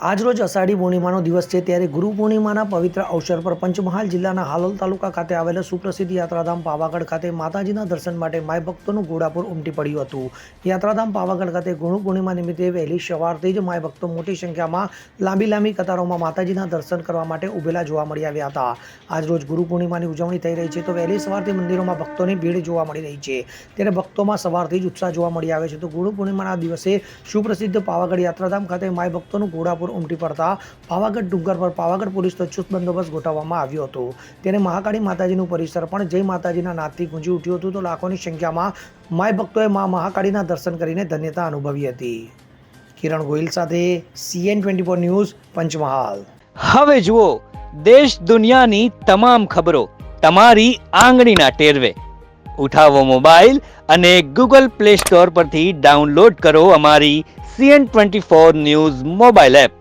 આજરોજ અષાઢી પૂર્ણિમાનો દિવસ છે ત્યારે ગુરુ પૂર્ણિમાના પવિત્ર અવસર પર પંચમહાલ જિલ્લાના હાલોલ તાલુકા ખાતે આવેલા સુપ્રસિદ્ધ યાત્રાધામ પાવાગઢ ખાતે માતાજીના દર્શન માટે માય ભક્તોનું ઘોડાપુર ઉમટી પડ્યું હતું. યાત્રાધામ પાવાગઢ ખાતે ગુરુ પૂર્ણિમા નિમિત્તે વહેલી સવારથી જ માય ભક્તો મોટી સંખ્યામાં લાંબી લાંબી કતારોમાં માતાજીના દર્શન કરવા માટે ઉભેલા જોવા મળી આવ્યા હતા. આજરોજ ગુરુ પૂર્ણિમાની ઉજવણી થઈ રહી છે તો વહેલી સવારથી મંદિરોમાં ભક્તોની ભીડ જોવા મળી રહી છે. ત્યારે ભક્તોમાં સવારથી જ ઉત્સાહ જોવા મળી આવે છે તો ગુરુ પૂર્ણિમાના દિવસે સુપ્રસિદ્ધ પાવાગઢ યાત્રાધામ ખાતે માય ભક્તોનું ઘોડાપુર ઉમટી પડતા પાવાગઢ ડુંગર પર પાવાગઢ પોલીસનો ચુસ્ત બંદોબસ્ત ગોઠવવામાં આવ્યો હતો. ત્યારે મહાકાળી માતાજીનું પરિસર પણ જય માતાજીના નાદથી ગુંજી ઉઠ્યું હતું તો લાખોની સંખ્યામાં માય ભક્તોએ મા મહાકાળીના દર્શન કરીને ધન્યતા અનુભવી હતી. કિરણ ગોહિલ સાથે CN twenty four news, Panchmahal. હવે જુઓ, દેશ દુનિયાની તમામ ખબરો તમારી આંગળીના ટેરવે. ઉઠાવો મોબાઈલ અને ગૂગલ પ્લે સ્ટોર પરથી ડાઉનલોડ કરો અમારી CN twenty four news mobile app.